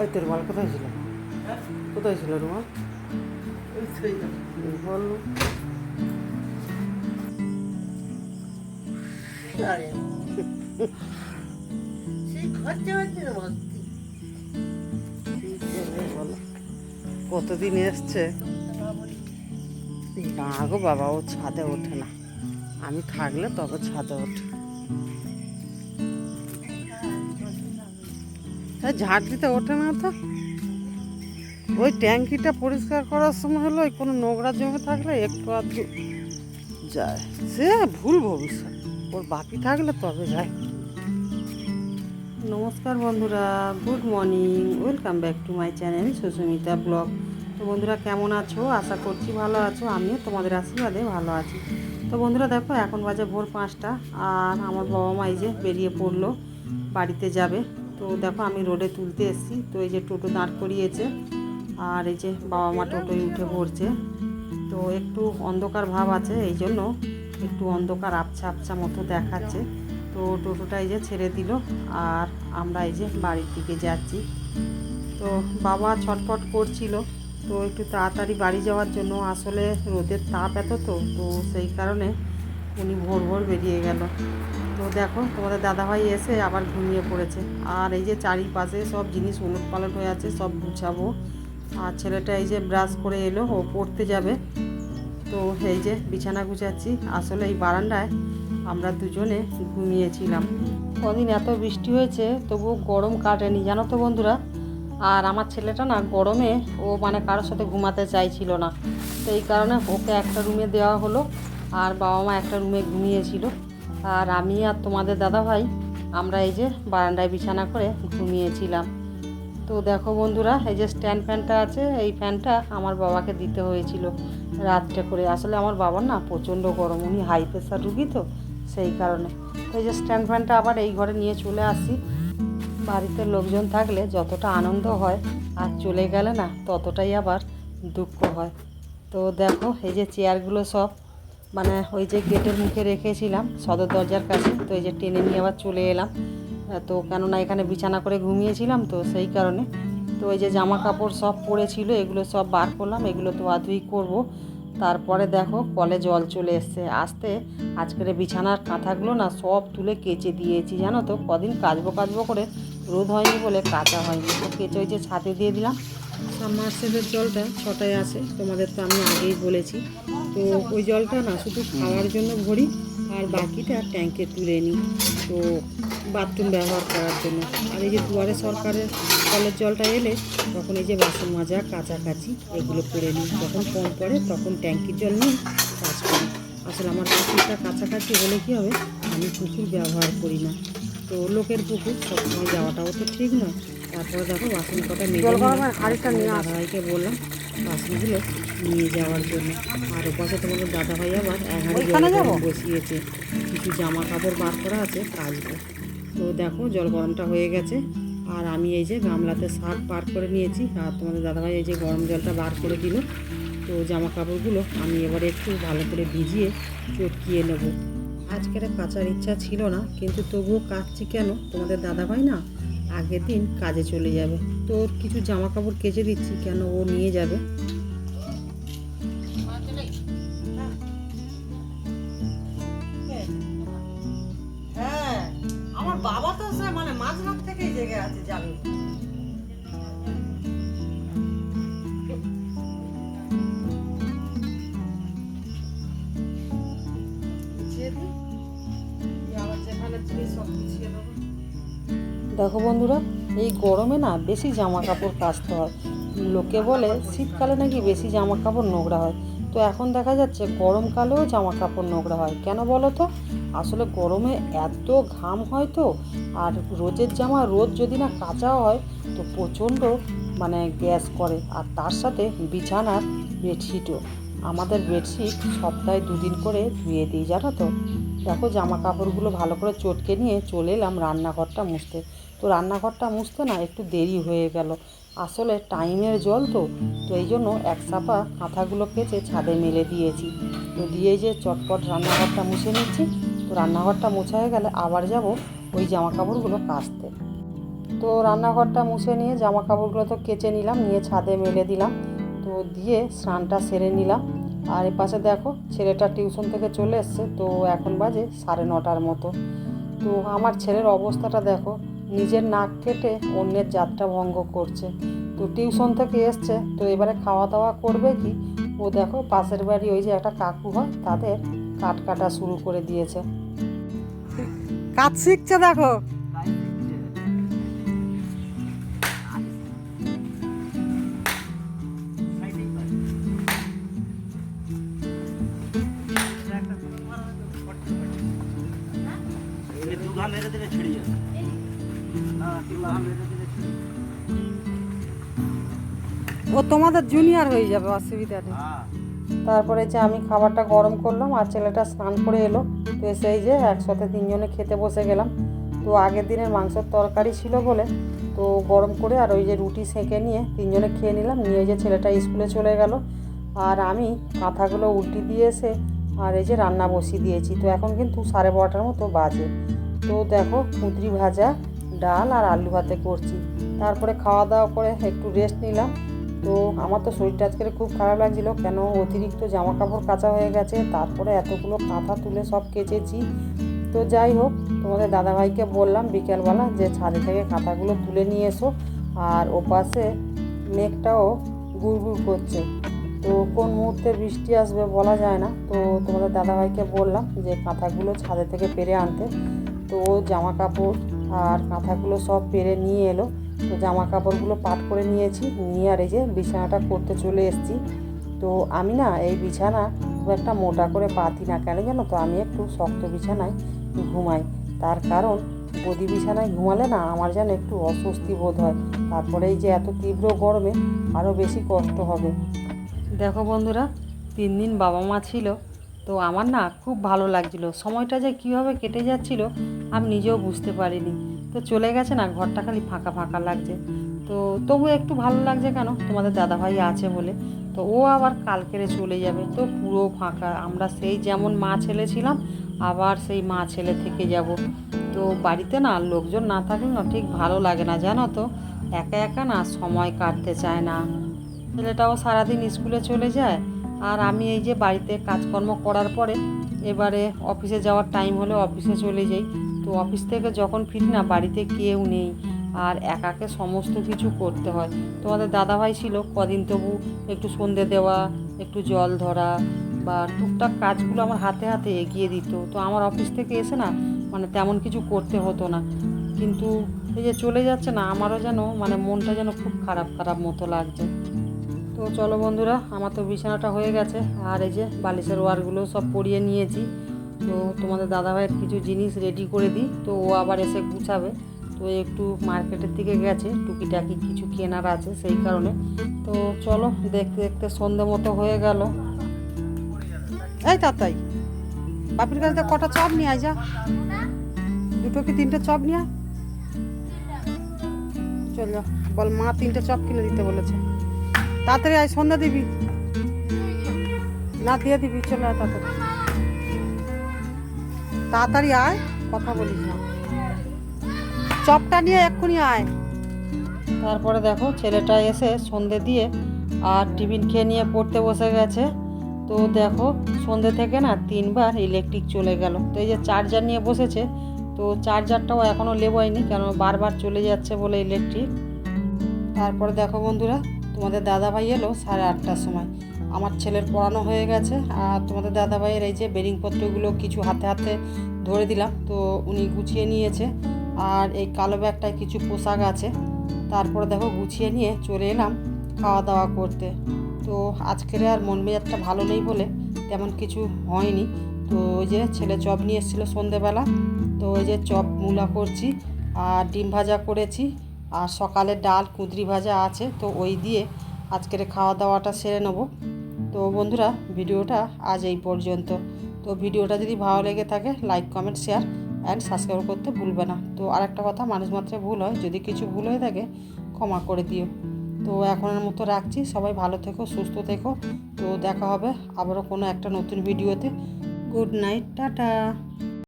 ওই তোর রুমাল কোথায় ছিল? কোথায় ছিল রুমাল বলো। কতদিন এসছে? না গো বাবা ও ছাদে ওঠে না। আমি থাকলে তবে ছাদে ওঠে। হ্যাঁ ঝাড় দিতে ওঠে না তো। ওই ট্যাঙ্কিটা পরিষ্কার করার সময় হলো ওই কোনো নোংরা জমে থাকলে একটু আধটু যায়। সে ভুল ভবিষ্যৎ। ওর বাকি থাকলে তবে যায়। নমস্কার বন্ধুরা, good morning. Welcome back to my channel Susmita blog. তো বন্ধুরা, কেমন আছো? আশা করছি ভালো আছো। আমিও তোমাদের আশীর্বাদে ভালো আছি। তো বন্ধুরা, দেখো, এখন বাজে ভোর পাঁচটা। আর আমার বাবা মা এই যে বেরিয়ে পড়ল, বাড়িতে যাবে। তো দেখো আমি রোডে তুলতে এসেছি। তো এই যে টোটো দাঁড় করিয়েছে আর এই যে বাবা মা টোটোয় উঠে পড়ছে। তো একটু অন্ধকার ভাব আছে, এই জন্য একটু অন্ধকার আবছা আবছা মতো দেখাচ্ছে। তো টোটোটা এই যে ছেড়ে দিল আর আমরা এই যে বাড়ির দিকে যাচ্ছি। তো বাবা ছটফট করছিল, তো একটু তাড়াতাড়ি বাড়ি যাওয়ার জন্য। আসলে রোদের তাপ এত তো তো সেই কারণে উনি ভোর ভোর বেরিয়ে গেল। তো দেখো, তোমাদের দাদাভাই এসে আবার ঘুমিয়ে পড়েছে। আর এই যে চারিপাশে সব জিনিস উলট পালট হয়ে আছে, সব গুছাবো। আর ছেলেটা এই যে ব্রাশ করে এলো, ও পড়তে যাবে। তো এই যে বিছানা গুছাচ্ছি। আসলে এই বারান্দায় আমরা দুজনে ঘুমিয়েছিলাম। কদিন এত বৃষ্টি হয়েছে তবু গরম কাটেনি, জানো তো বন্ধুরা? আর আমার ছেলেটা না, গরমে ও মানে কারোর সাথে ঘুমাতে চাইছিল না। তো এই কারণে ওকে একটা রুমে দেওয়া হলো। আর বাবা মা একটা রুমে ঘুমিয়েছিল। আর আমি আর তোমাদের দাদা ভাই আমরা এই যে বারান্দায় বিছানা করে ঘুমিয়েছিলাম। তো দেখো বন্ধুরা, এই যে স্ট্যান্ড ফ্যানটা আছে, এই ফ্যানটা আমার বাবাকে দিতে হয়েছিল রাত্রে করে। আসলে আমার বাবার না প্রচণ্ড গরম, উনি হাই প্রেশার রুগী তো, সেই কারণে। তো এই যে স্ট্যান্ড ফ্যানটা আবার এই ঘরে নিয়ে চলে আসি। বাড়িতে লোকজন থাকলে যতটা আনন্দ হয় আর চলে গেলে না ততটাই আবার দুঃখ হয়। তো দেখো এই যে চেয়ারগুলো সব মানে ওই যে গেটের মুখে রেখেছিলাম সদর দরজার কাছে, তো এই যে টেনে নিয়ে আবার চলে এলাম। তো কেননা এখানে বিছানা করে ঘুমিয়েছিলাম তো সেই কারণে। তো ওই যে জামা কাপড় সব পড়েছিল, এগুলো সব বার করলাম, এগুলো তো আধুই করব। তারপরে দেখো কলে জল চলে এসছে। আসতে আজকের বিছানার কাঁথাগুলো না সব তুলে কেচে দিয়েছি, জানো তো? কদিন কাচবো কাচবো করে রোদ হয়নি বলে কাঁচা হয়নি। তো কেচে ওই যে ছাদে দিয়ে দিলাম। সাবমার্সেলের জলটা ছটায় আসে তোমাদের তো আমি আগেই বলেছি। তো ওই জলটা না, শুধু খাওয়ার জন্য ভরি, আর বাকিটা ট্যাঙ্কে তুলে নিই। তো বাথরুম ব্যবহার করার জন্য। আর এই যে দুয়ারে সরকারের কলের জলটা এলে, তখন এই যে বাসন মাজা, কাচাকাচি, এগুলো করে নিই। যখন কম পড়ে, তখন ট্যাঙ্কির জল নিয়ে কাজ করি। আসলে আমার পুকুরটা কাছাকাছি হলে কী হবে? আমি পুকুর ব্যবহার করি না। তো লোকের পুকুর, সবসময় যাওয়াটাও তো ঠিক নয়। তারপরে দেখো বাসন কটা মেজে দাদাভাইকে বললাম বাসনগুলো নিয়ে যাওয়ার জন্য। আর ওপাশে তোমাদের দাদাভাই আবার এক হাঁড়ি বসিয়েছে। কিছু জামা কাপড় বার করা আছে কাচবো। তো দেখো জল গরমটা হয়ে গেছে। আর আমি এই যে গামলাতে শাক বার করে নিয়েছি। আর তোমাদের দাদাভাই এই যে গরম জলটা বার করে দিল। তো জামা কাপড়গুলো আমি এবারে একটু ভালো করে ভিজিয়ে চটকিয়ে নেব। আজকের কাচার ইচ্ছা ছিল না কিন্তু তবুও কাচছি কেন? তোমাদের দাদাভাই না আগের দিন কাজে চলে যাবে। তো কিছু জামা কাপড় কেচে দিচ্ছি, কেন ও নিয়ে যাবে? দেখো বন্ধুরা, এই গরমে না বেশি জামা কাপড় কাচতে হয়। লোকে বলে শীতকালে নাকি বেশি জামা কাপড় নোংরা হয়। তো এখন দেখা যাচ্ছে গরমকালেও জামা কাপড় নোংরা হয়। কেন বলো তো? আসলে গরমে এত ঘাম হয় তো, আর রোজের জামা রোজ যদি না কাচা হয়, তো প্রচণ্ড মানে গ্যাস করে। আর তার সাথে বিছানার বেডশিটও। আমাদের বেডশিট সপ্তাহে দুদিন করে ধুয়ে দিই, জানো তো? দেখো জামা কাপড়গুলো ভালো করে চটকে নিয়ে চলে এলাম রান্নাঘরটা মুছতে। তো রান্নাঘরটা মুছতে না একটু দেরি হয়ে গেল। আসলে টাইমের জল তো তো এই জন্য এক চাপা কাঁথাগুলো কেচে ছাদে মেলে দিয়েছি। তো দিয়ে যে চটপট রান্নাঘরটা মুছে নিচ্ছি, তো রান্নাঘরটা মোছা হয়ে গেলে আবার যাব ওই জামা কাপড়গুলো কাচতে। তো রান্নাঘরটা মুছে নিয়ে জামা কাপড়গুলো তো কেচে নিলাম, নিয়ে ছাদে মেলে দিলাম। তো দিয়ে স্নানটা সেরে নিলাম। আর এ পাশে দেখো, ছেলেটা টিউশন থেকে চলে এসছে, তো এখন বাজে সাড়ে নটার মতো। তো আমার ছেলের অবস্থাটা দেখো, নিজের নাক কেটে অন্যের যাত্রা ভঙ্গ করছে। তো টিউশন থেকে এসছে, তো এবারে খাওয়া দাওয়া করবে কি? ও দেখো, পাশের বাড়ি ওই যে একটা কাকু হয়, তাদের কাট কাটা শুরু করে দিয়েছে। কাজ শিখছে দেখো। ও তোমাদের জুনিয়র হয়ে যাবে অসুবিধা নেই তারপরে যে আমি খাবারটা গরম করলাম আর ছেলেটা স্নান করে এলো। তো এসে এই যে একসাথে তিনজনে খেতে বসে গেলাম। তো আগের দিনের মাংসের তরকারি ছিল বলে তো গরম করে আর ওই যে রুটি সেঁকে নিয়ে তিনজনে খেয়ে নিলাম। নিয়ে যে ছেলেটা স্কুলে চলে গেল। আর আমি কাঁথাগুলো উল্টি দিয়ে এসে আর এই যে রান্না বসিয়ে দিয়েছি। তো এখন কিন্তু সাড়ে বারোটার মতো বাজে। তো দেখো কুঁদরি ভাজা ডাল আর আলু ভাতে করছি। তারপরে খাওয়া দাওয়া করে একটু রেস্ট নিলাম। তো আমার তো শরীরটা আজকে খুব খারাপ লাগছিল, কেন অতিরিক্ত জামা কাপড় কাচা হয়ে গেছে, তারপরে এতগুলো কাঁথা তুলে সব কেচেছি। তো যাই হোক, তোমাদের দাদাভাইকে বললাম বিকেলবেলা যে ছাদে থেকে কাঁথাগুলো তুলে নিয়ে এসো। আর ওপাশে মেঘটাও গুড়গুড় করছে। তো কোন মুহূর্তে বৃষ্টি আসবে বলা যায় না। তো তোমাদের দাদাভাইকে বললাম যে কাঁথাগুলো ছাদে থেকে পেরে আনতে। তো ও জামা কাপড় আর কাঁথাগুলো সব পেরে নিয়ে এলো। তো জামা কাপড়গুলো পাট করে নিয়েছি, নিয়ে আর এই যে বিছানাটা করতে চলে এসেছি। তো আমি না এই বিছানা খুব একটা মোটা করে পাতি না। কেন জানো তো? আমি একটু শক্ত বিছানায় ঘুমাই। তার কারণ গদি বিছানায় ঘুমালে না আমার যেন একটু অস্বস্তি বোধ হয়। তারপরে এই যে এত তীব্র গরমে আরও বেশি কষ্ট হবে। দেখো বন্ধুরা, তিন দিন বাবা মা ছিল। তো আমার না খুব ভালো লাগছিল। সময়টা যে কীভাবে কেটে যাচ্ছিল, আমি নিজেও বুঝতে পারিনি। তো চলে গেছে না, ঘরটা খালি ফাঁকা ফাঁকা লাগছে। তো তবু একটু ভালো লাগছে কেন? তোমাদের দাদাভাই আছে বলে। তো ও আবার কালকেরে চলে যাবে। তো পুরো ফাঁকা। আমরা সেই যেমন মা ছেলে ছিলাম, আবার সেই মা ছেলে থেকে যাব। তো বাড়িতে না লোকজন না থাকলে না ঠিক ভালো লাগে না, জানো তো? একা একা না সময় কাটতে চায় না। ছেলেটাও সারাদিন স্কুলে চলে যায় আর আমি এই যে বাড়িতে কাজকর্ম করার পরে এবারে অফিসে যাওয়ার টাইম হলে, অফিসে চলে যাই। তো অফিস থেকে যখন ফিরি না, বাড়িতে কেউ নেই আর একাকে সমস্ত কিছু করতে হয়। তোমাদের দাদাভাই ছিল, কদিন তবু একটু সন্ধে দেওয়া, একটু জল ধরা বা টুকটাক কাজগুলো আমার হাতে হাতে এগিয়ে দিত। তো আমার অফিস থেকে এসে না মানে তেমন কিছু করতে হতো না। কিন্তু এই যে চলে যাচ্ছে না, আমারও যেন মানে মনটা যেন খুব খারাপ খারাপ মতো লাগছে। তো চলো বন্ধুরা, আমার তো বিছানাটা হয়ে গেছে, আর এই যে বালিশের ওয়ারগুলো সব পরিয়ে নিয়েছি। তো তোমাদের দাদাভাইয়ের কিছু জিনিস রেডি করে দিই, তো ও আবার এসে গুছাবে। তো একটু মার্কেটের দিকে গেছে, টুকিটাকি কিছু কেনার আছে সেই কারণে। তো চলো, দেখতে দেখতে সন্ধে মতো হয়ে গেল। এই তাতাই বাপির কাছে তো কটা চপ নিয়ে যা। দুটো কি তিনটে চপ নিয়ে চল বল মা তিনটে চপ কিনে দিতে বলেছে। তাড়াতাড়ি আয়, সন্ধ্যা দিবি। না, দিয়ে দিবি, চলে আয় তাড়াতাড়ি। তাড়াতাড়ি আয়, কথা বলিস না। চপটা নিয়ে এক্ষুনি আয়। তারপরে দেখো, ছেলেটা এসে সন্ধে দিয়ে আর টিফিন খেয়ে নিয়ে পড়তে বসে গেছে। তো দেখো, সন্ধে থেকে না তিনবার ইলেকট্রিক চলে গেল। তো এই যে চার্জার নিয়ে বসেছে, তো চার্জারটাও এখনও লেবোয়নি কেন বারবার চলে যাচ্ছে বলে ইলেকট্রিক তারপরে দেখো বন্ধুরা তোমাদের দাদাভাই এলো সাড়ে আটটার সময়। আমার ছেলের পড়ানো হয়ে গেছে আর তোমাদের দাদাভাইয়ের এই যে বেরিংপত্রগুলো কিছু হাতে হাতে ধরে দিলাম, তো উনি গুছিয়ে নিয়েছে। আর এই কালো ব্যাগটায় কিছু পোশাক আছে। তারপরে দেখো গুছিয়ে নিয়ে চলে এলাম খাওয়া দাওয়া করতে। তো আজকের আর মন মেজাজটা ভালো নেই বলে তেমন কিছু হয়নি। তো ওই যে ছেলে চপ নিয়ে এসেছিল সন্ধেবেলা, তো ওই যে চপ মূলা করছি আর ডিম ভাজা করেছি। আর সকালে ডাল কুঁদরি ভাজা আছে, তো ওই দিয়ে আজকের খাওয়া দাওয়াটা সেরে নেব। তো বন্ধুরা, ভিডিওটা আজ এই পর্যন্ত। তো ভিডিওটা যদি ভালো লেগে থাকে like comment share and subscribe করতে ভুলবে না। তো আর একটা কথা, মানুষ মাত্রে ভুল হয়। যদি কিছু ভুল হয়ে থাকে, ক্ষমা করে দিও। তো এখনের মতো রাখছি। সবাই ভালো থেকো, সুস্থ থেকো। তো দেখা হবে আবারও কোনো একটা নতুন ভিডিওতে। Good night tata.